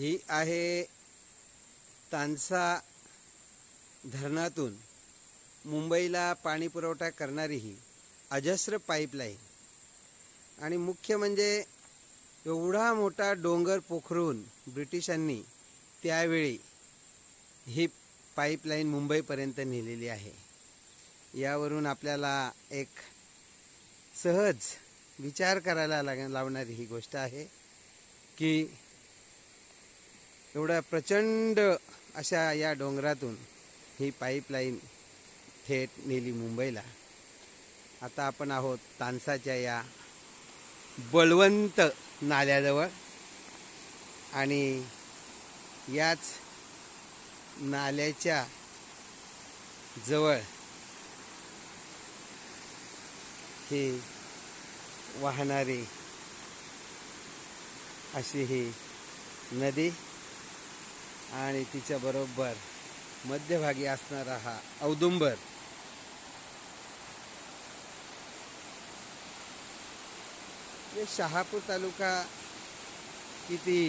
ही आहे तानसा धरणातून मुंबईला पाणी पुरवठा करणारी ही अजस्र पाईपलाईन आणि मुख्य म्हणजे एवढा मोठा डोंगर पोखरून ब्रिटिशांनी त्यावेळी ही पाईपलाईन मुंबईपर्यंत नेलेली आहे. यावरून आपल्याला एक सहज विचार करायला लाग लावणारी ही गोष्ट आहे की एवढ्या प्रचंड अशा या डोंगरातून ही पाईपलाईन थेट नेली मुंबईला. आता आपण आहोत तानसाच्या या बळवंत नाल्याजवळ आणि याच नाल्याच्या जवळ ही वाहणारी अशी ही नदी आणि तिच्या बरोबर मध्यभागी असणारा हा औदुंबर. शहापूर तालुका किती